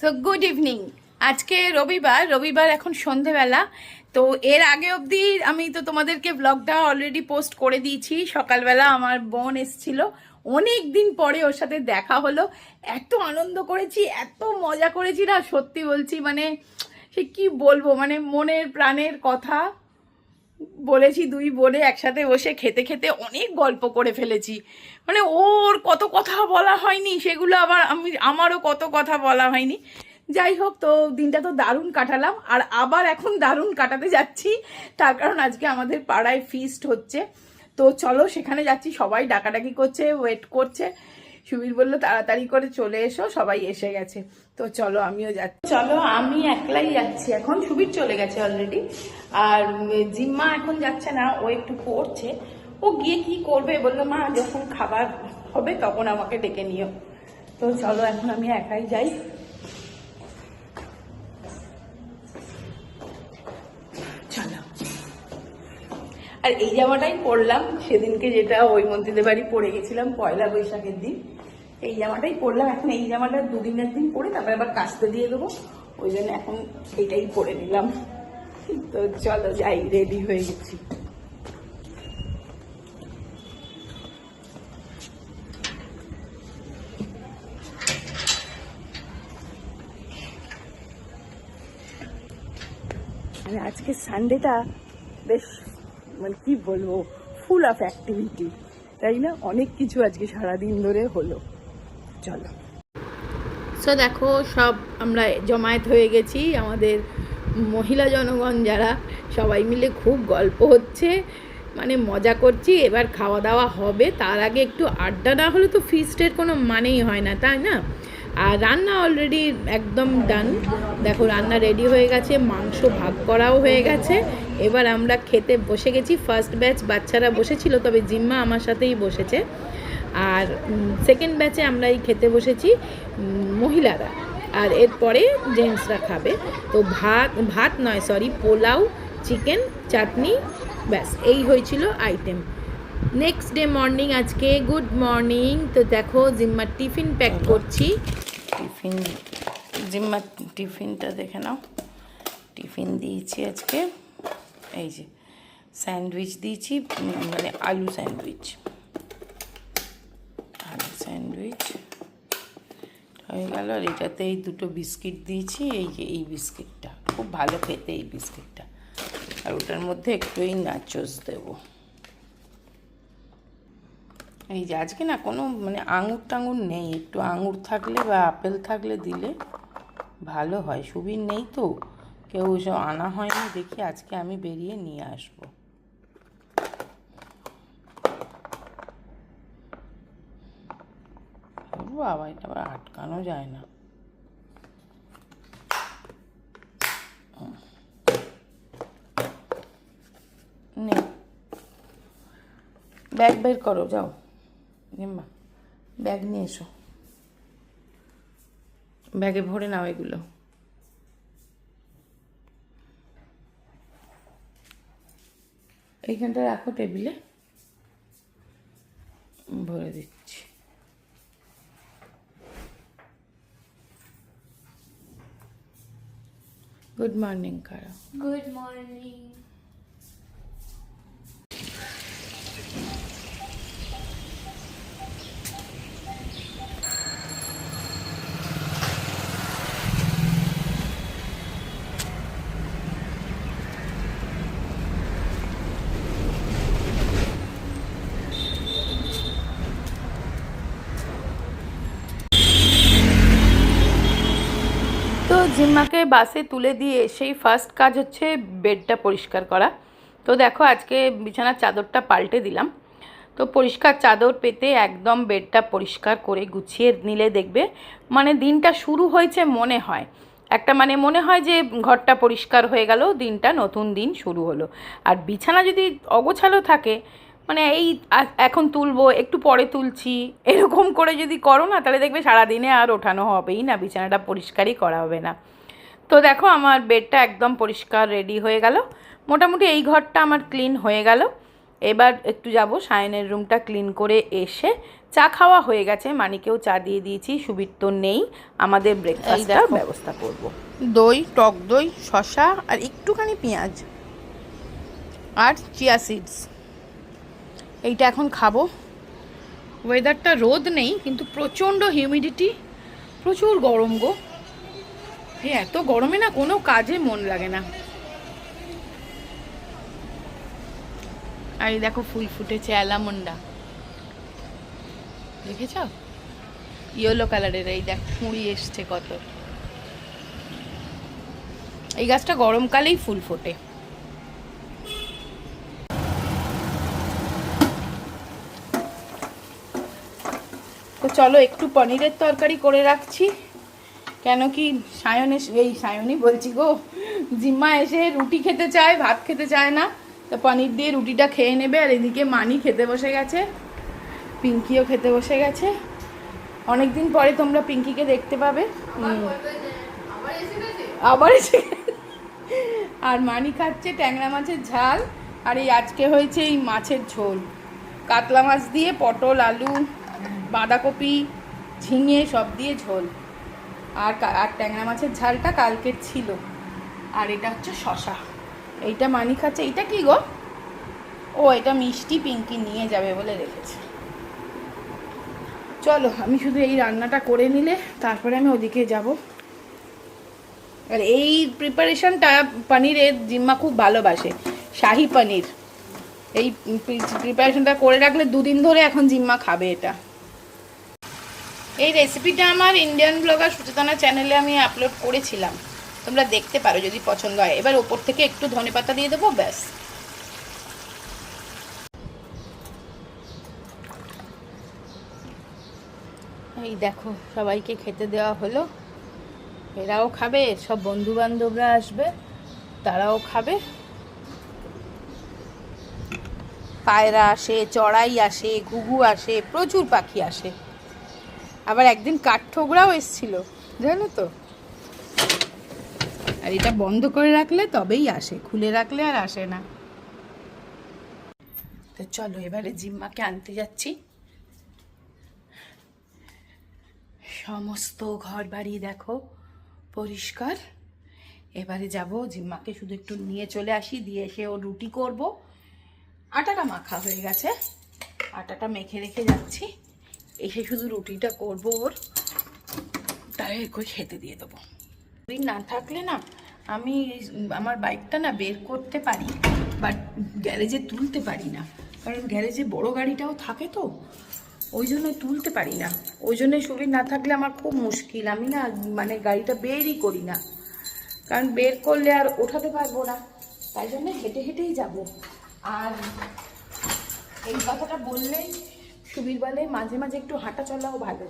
So good evening আজকে রবিবার রবিবার এখন সন্ধেবেলা। তো এর আগে অবধি আমি তো তোমাদেরকে ব্লগটা অলরেডি পোস্ট করে দিয়েছি। সকালবেলা আমার বোন এসছিল। অনেক দিন পরে ওর সাথে দেখা হলো। এত আনন্দ করেছি, এত মজা করেছি না, সত্যি বলছি মানে সে কি বলব মানে মনের প্রাণের কথা। বলেছি দুই বোনে একসাথে বসে খেতে খেতে অনেক গল্প করে ফেলেছি। মানে ওর কত কথা বলা হয়নি, সেগুলো আবার আমি, আমারও কত কথা বলা হয়নি। যাই হোক, তো দিনটা তো দারুণ কাটালাম, আর আবার এখন দারুণ কাটাতে যাচ্ছি। তার কারণ আজকে আমাদের পাড়ায় ফিস্ট হচ্ছে। তো চলো সেখানে যাচ্ছি, সবাই ডাকাডাকি করছে ওয়েট করছে। সুবীর বলল, তাড়াতাড়ি করে চলে এসো, সবাই এসে গেছে। তো চলো, আমিও যাচ্ছি। চলো, আমি একলাই যাচ্ছি এখন, সুবীর চলে গেছে অলরেডি আর জিম্মা এখন যাচ্ছে না, ও একটু পড়ছে। ও গিয়ে কি করবে? বলল, মা, যখন খাবার হবে, তখন আমাকে ডেকে নিও। তো চলো, এখন আমি একাই যাই। চলো। আর এই জামাটাই পরলাম। সেদিনকে যেটা ওই মন্ত্রীদের বাড়ি পরে গেছিলাম, পয়লা বৈশাখের দিন। এই জামাটাই পরলাম, এখন এই জামাটা দুদিনের দিন পরে তারপর আবার কাচতে দিয়ে দেবো। ওই জন্য এখন এটাই পরে নিলাম। তো চলো যাই রেডি হয়ে গেছি। মানে আজকে সানডেটা বেশ মানে কি বলব ফুল অফ অ্যাক্টিভিটি তাই না? অনেক কিছু আজকে সারাদিন ধরে হলো। চলো। সো দেখো, সব আমরা জমায়েত হয়ে গেছি। আমাদের মহিলা জনগণ যারা, সবাই মিলে খুব গল্প হচ্ছে মানে মজা করছি। এবার খাওয়া দাওয়া হবে। তার আগে একটু আড্ডা না হলে তো ফিস্টের কোনো মানেই হয় না, তাই না? আর রান্না অলরেডি একদম ডান দেখো, রান্না রেডি হয়ে গেছে, মাংস ভাগ করাও হয়ে গেছে। এবার আমরা খেতে বসে গেছি। ফার্স্ট ব্যাচ বাচ্চারা বসেছিল, তবে জিম্মা আমার সাথেই বসেছে। আর সেকেন্ড ব্যাচে আমরা এই খেতে বসেছি মহিলারা। আর এরপরে জেন্টসরা খাবে। তো ভাত ভাত নয় সরি পোলাও চিকেন চাটনি ব্যাস এই হয়েছিল আইটেম নেক্সট ডে মর্নিং আজকে গুড মর্নিং তো দেখো জিম্মার টিফিন প্যাক করছি। টিফিন জিম্মার টিফিনটা দেখে নাও। টিফিন দিয়েছি আজকে। এই যে স্যান্ডউইচ দিয়েছি মানে আলু স্যান্ডউইচ। স্যান্ডউইচ। হয়ে গেল। আর এটাতে এই দুটো বিস্কিট দিয়েছি, এই যে এই বিস্কিটটা। খুব ভালো খেতে এই বিস্কিটটা। আর ওটার মধ্যে একটু এই নাচোস দেবো। এই যে আজকে না কোনো মানে আঙুর টাঙুর নেই। একটু আঙুর থাকলে বা আপেল থাকলে দিলে ভালো হয়। সুবির নেই তো। কেউ সব আনা হয়নি। দেখি আজকে আমি বেরিয়ে নিয়ে আসব ও বাবা, এটা আবার আটকানো যায় না। নে। ব্যাগ বের করো, যাও। নিম্মা ব্যাগ নিয়ে এসো। ব্যাগে ভরে নাও এগুলো। এইখানটা রাখো টেবিলে। ভরে দিচ্ছি। গুড মর্নিং কারা Good morning. জিম্মাকে বাসে তুলে দিয়ে সেই ফার্স্ট কাজ হচ্ছে বেডটা পরিষ্কার করা। তো দেখো আজকে বিছানার চাদরটা পাল্টে দিলাম। তো পরিষ্কার চাদর পেতে একদম বেডটা পরিষ্কার করে গুছিয়ে নিলে দেখবে মানে দিনটা শুরু হয়েছে মনে হয়। একটা মানে মনে হয় যে ঘরটা পরিষ্কার হয়ে গেল, দিনটা নতুন দিন শুরু হলো। আর বিছানা যদি অগোছালো থাকে মানে এই এখন তুলবো, একটু পরে তুলছি, এরকম করে যদি করো না, তাহলে দেখবে সারাদিনে আর ওঠানো হবেই না, বিছানাটা পরিষ্কারই করা হবে না। তো দেখো আমার বেডটা একদম পরিষ্কার রেডি হয়ে গেল। মোটামুটি এই ঘরটা আমার ক্লিন হয়ে গেল। এবার একটু যাব সায়নের রুমটা ক্লিন করে এসে চা খাওয়া হয়ে গেছে। মানিকেও চা দিয়ে দিয়েছি সুবির তো নেই। আমাদের ব্রেকফাস্টটার। ব্যবস্থা করব। দই টক দই শসা আর একটুখানি পেঁয়াজ আর চিয়া সিডস। এইটা এখন খাব। ওয়েদারটা রোদ নেই কিন্তু প্রচণ্ড হিউমিডিটি প্রচুর গরম গো। এই এত গরমে না কোনো কাজে মন লাগে না। আর দেখো ফুল ফুটেছে অ্যালামন্ডা। দেখেছ? ইয়েলো কালারের, এই দেখ কুঁড়ি এসছে কত। এই গাছটা গরমকালেই ফুল ফোটে। তো চলো একটু পনিরের তরকারি করে রাখছি। কেন কি সায়ন এই সায়নই বলছি গো। জিম্মা এসে রুটি খেতে চায় ভাত খেতে চায় না। তো পনির দিয়ে রুটিটা খেয়ে নেবে আর এদিকে মানি খেতে বসে গেছে। পিঙ্কিও খেতে বসে গেছে। অনেকদিন পরে তোমরা পিঙ্কিকে দেখতে পাবে। আবার এসে আর মানি খাচ্ছে ট্যাংরা মাছের ঝাল। আর এই আজকে হয়েছে এই মাছের ঝোল। কাতলা মাছ দিয়ে পটল আলু বাঁধাকপি ঝিঙে সব দিয়ে ঝোল। আর আর ট্যাংরা মাছের ঝালটা কালকের ছিল। আর এটা হচ্ছে শশা। এইটা মানি খাচ্ছে। এইটা কি গো? ও, এটা মিষ্টি পিঙ্কি নিয়ে যাবে বলে রেখেছে। চলো, আমি শুধু এই রান্নাটা করে নিলে তারপরে আমি ওদিকে যাব। আর এই প্রিপারেশনটা পনিরের জিম্মা খুব ভালোবাসে, শাহি পনির। এই প্রিপারেশনটা করে রাখলে দুদিন ধরে এখন জিম্মা খাবে এটা। এই রেসিপিটা আমার ইন্ডিয়ান ব্লগার সুচেতনা চ্যানেলে আমি আপলোড করেছিলাম। তোমরা দেখতে পারো যদি পছন্দ হয়। এবার ওপর থেকে একটু ধনেপাতা দিয়ে দেবো, ব্যাস। এই দেখো, সবাইকে খেতে দেওয়া হলো। এরাও খাবে, সব বন্ধু বান্ধবরা আসবে, তারাও খাবে। পায়রা আসে, চড়াই আসে, ঘুঘু আসে, প্রচুর পাখি আসে। আবার একদিন কাঠঠোকরাও এসছিল, জানো তো? আর এটা বন্ধ করে রাখলে তবেই আসে, খুলে রাখলে আর আসে না। তো চলো, এবারে জিম্মাকে আনতে যাচ্ছি। সমস্ত ঘর বাড়ি দেখো, পরিষ্কার। এবারে যাব, জিম্মাকে শুধু একটু নিয়ে চলে আসি, দিয়ে এসে ও রুটি করব। আটাটা মাখা হয়ে গেছে, আটাটা মেখে রেখে যাচ্ছি। এসে শুধু রুটিটা করব ওর। তাই করে খেতে দিয়ে দেবো। রুটি না থাকলে না আমি আমার বাইকটা না বের করতে পারি, বাট গ্যারেজে তুলতে পারি না। কারণ গ্যারেজে বড় গাড়িটাও থাকে তো, ওই জন্য তুলতে পারি না। ওই জন্য শরীর না থাকলে আমার খুব মুশকিল। আমি না মানে গাড়িটা বেরই করি না। কারণ বের করলে আর ওঠাতে পারব না। তাই জন্য হেঁটে হেঁটেই যাব। আর এই কথাটা বললেই সুবীর বলে, মাঝে মাঝে একটু হাঁটা চলাও ভালো।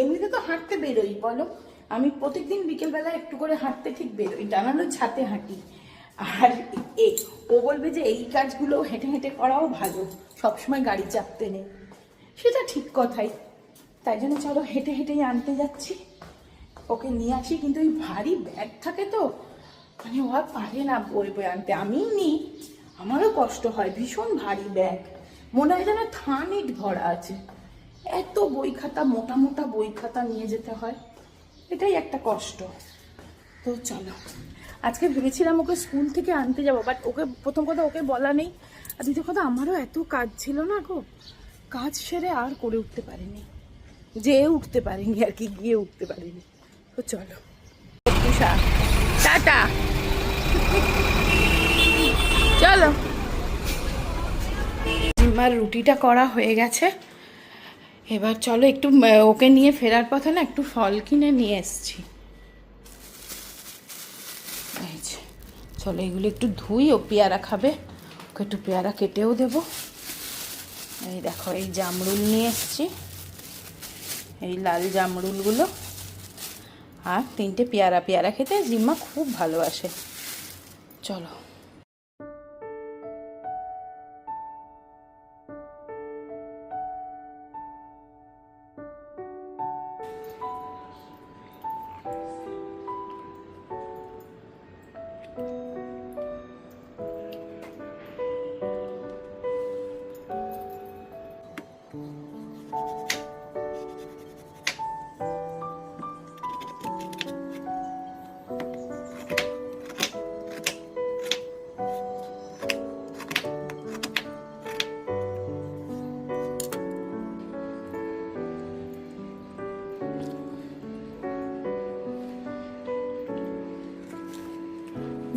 এমনিতে তো হাঁটতে বেরোই, বলো। আমি প্রত্যেকদিন বিকেলবেলা একটু করে হাঁটতে ঠিক বেরোই টানানো ছাতে হাঁটি। আর এ, ও বলবে যে এই কাজগুলো হেঁটে হেঁটে করাও ভালো, সবসময় গাড়ি চাপতে নেই। সেটা ঠিক কথাই। তাই জন্য চলো হেঁটে হেঁটেই আনতে যাচ্ছি। ওকে নিয়ে আসি, কিন্তু ওই ভারী ব্যাগ থাকে তো মানে ও পারে না বই বই আনতে। আমিই নিই, আমারও কষ্ট হয়, ভীষণ ভারী ব্যাগ। মনে হয় যেন থানিট ভরা আছে। এত বই খাতা, মোটা মোটা বই খাতা নিয়ে যেতে হয়। এটাই একটা কষ্ট। তো চলো। আজকে ভেবেছিলাম ওকে স্কুল থেকে আনতে যাব বাট ওকে, প্রথম কথা ওকে বলা নেই। আর দ্বিতীয় কথা, আমারও এত কাজ ছিল না গো। কাজ সেরে আর করে উঠতে পারিনি। যেয়ে উঠতে পারিনি আর কি, গিয়ে উঠতে পারিনি। তো চলো। টাটা। চলো। জিম্মার রুটিটা করা হয়ে গেছে। এবার চলো একটু ওকে নিয়ে ফেরার পথে না একটু ফল কিনে নিয়ে এসছি। চলো এগুলো একটু ধুই, ও পেয়ারা খাবে। ওকে একটু পেয়ারা কেটেও দেবো। এই দেখো, এই জামরুল নিয়ে এসছি। এই লাল জামরুলগুলো। আর তিনটে পেয়ারা পেয়ারা খেতে জিম্মা খুব ভালোবাসে। চলো।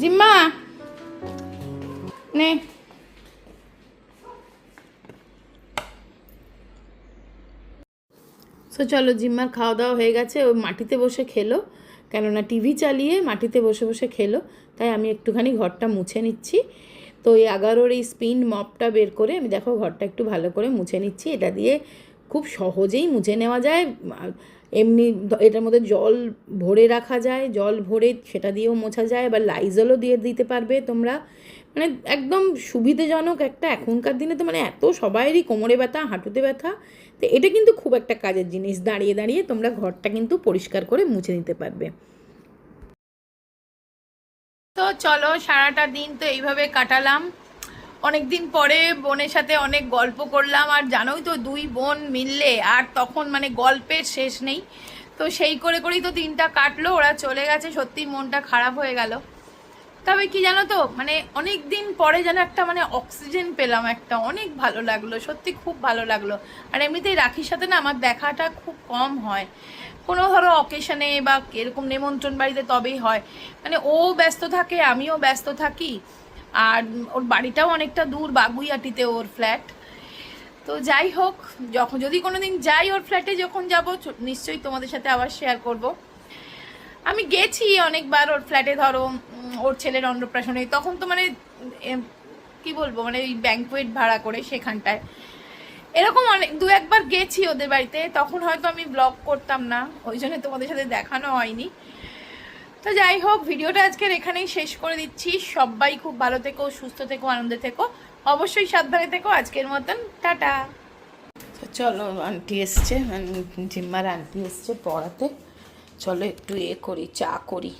জিম্মা। নে। সো চলো জিম্মার খাওয়া দাওয়া হয়ে গেছে। ও মাটিতে বসে খেলো, কেননা টিভি চালিয়ে মাটিতে বসে বসে খেলো। তাই আমি একটুখানি ঘরটা মুছে নিচ্ছি। তো এই এগারোর এই স্পিন মপটা বের করে আমি দেখো ঘরটা একটু ভালো করে মুছে নিচ্ছি। এটা দিয়ে খুব সহজেই মুছে নেওয়া যায় এমনি এটার মধ্যে জল ভরে রাখা যায়, জল ভরে সেটা দিয়েও মোছা যায় বা লাইজলও দিয়ে দিতে পারবে তোমরা। মানে একদম সুবিধাজনক একটা, এখনকার দিনে তো মানে এত সবাইরই কোমরে ব্যথা, হাঁটুতে ব্যথা, তো এটা কিন্তু খুব একটা কাজের জিনিস। দাঁড়িয়ে দাঁড়িয়ে তোমরা ঘরটা কিন্তু পরিষ্কার করে মুছে নিতে পারবে। তো চলো সারাটা দিন তো এইভাবে কাটালাম। অনেক দিন পরে বোনের সাথে অনেক গল্প করলাম, আর জানোই তো দুই বোন মিললে, আর তখন মানে গল্পের শেষ নেই। তো সেই করে করেই তো দিনটা কাটলো, ওরা চলে গেছে, সত্যি মনটা খারাপ হয়ে গেল। তবে কি জানো তো মানে অনেক দিন পরে যেন একটা মানে অক্সিজেন পেলাম একটা, অনেক ভালো লাগল, সত্যি খুব ভালো লাগল। আর এমনিতেই রাখির সাথে না আমার দেখাটা খুব কম হয়। কোনো ধরো অকেশনে বা এরকম নেমন্ত্রণ বাড়িতে তবেই হয়। মানে ও ব্যস্ত থাকে, আমিও ব্যস্ত থাকি। আর ওর বাড়িটাও অনেকটা দূর, বাগুইয়াটিতে ওর ফ্ল্যাট তো যাই হোক, যখন, যদি কোনো দিন যাই ওর ফ্ল্যাটে যখন যাব নিশ্চয়ই তোমাদের সাথে আবার শেয়ার করব। আমি গেছি অনেকবার ওর ফ্ল্যাটে ধরো ওর ছেলের অন্নপ্রাশনে। তখন তো মানে কি বলব মানে ওই ব্যাঙ্কুয়েট ভাড়া করে সেখানটায়। এরকম অনেক, দু একবার গেছি ওদের বাড়িতে। তখন হয়তো আমি ব্লগ করতাম না, ওই জন্য তোমাদের সাথে দেখানো হয়নি। তো যাই হোক, ভিডিওটা আজকের এখানেই শেষ করে দিচ্ছি। সবাই খুব ভালো থেকো, সুস্থ থেকো, আনন্দে থেকো। অবশ্যই সাবধানে থেকো। আজকের মতন, টাটা। চলো আন্টি এসছে জিম্মার আন্টি এসছে পড়াতে। চলো একটু এ করি, চা করি।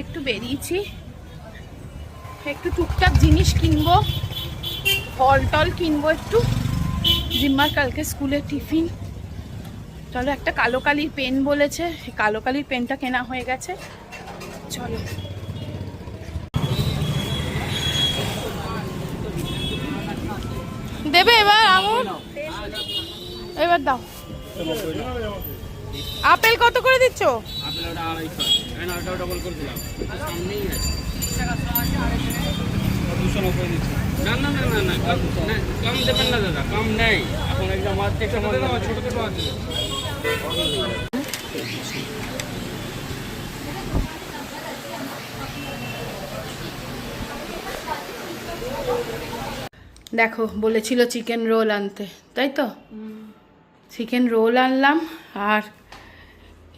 একটু বেরিয়েছি। একটু টুকটাক জিনিস কিনবো। ফল টল কিনবো একটু। জিম্মার কালকে স্কুলে টিফিন। চলো, একটা কালো কালির পেন বলেছে। কালো কালির পেনটা কেনা হয়ে গেছে। চলো। দেবে এবার আঙুর? এবার দাও। আপেল কত করে দিচ্ছ? আপেল আড়াইশো এখানে ডবল করে দিলাম। সামনেই আছে। দুশো নব্বই দিচ্ছি না না না না না কম দেবেন না দাদা কম নেই। এখন একদম অর্ধেক ছোটো ছোটো আছে দেখো বলেছিল চিকেন রোল আনতে তাই তো? চিকেন রোল আনলাম আর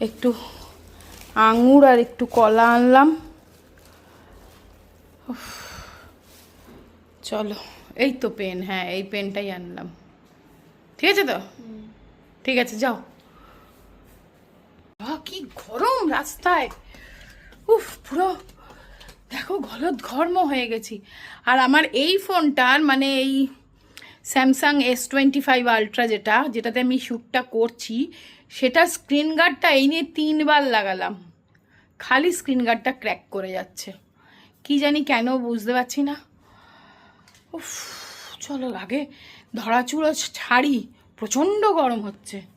একটু আঙুর আর একটু কলা আনলাম। চলো এই তো পেন হ্যাঁ এই পেনটাই আনলাম। ঠিক আছে তো? ঠিক আছে যাও। কি গরম রাস্তায়। উফ পুরো দেখো গলদ ঘর্ম হয়ে গেছি। আর আমার এই ফোনটার মানে এই Samsung S twenty five ultra যেটা যেটাতে আমি শ্যুটটা করছি সেটা স্ক্রিন গার্ডটা এই নিয়ে তিনবার লাগালাম। খালি স্ক্রিন গার্ডটা ক্র্যাক করে যাচ্ছে। কি জানি কেন বুঝতে পারছি না। উফ, চলো লাগে ধরাচুড়ো ছাড়ি। প্রচণ্ড গরম হচ্ছে।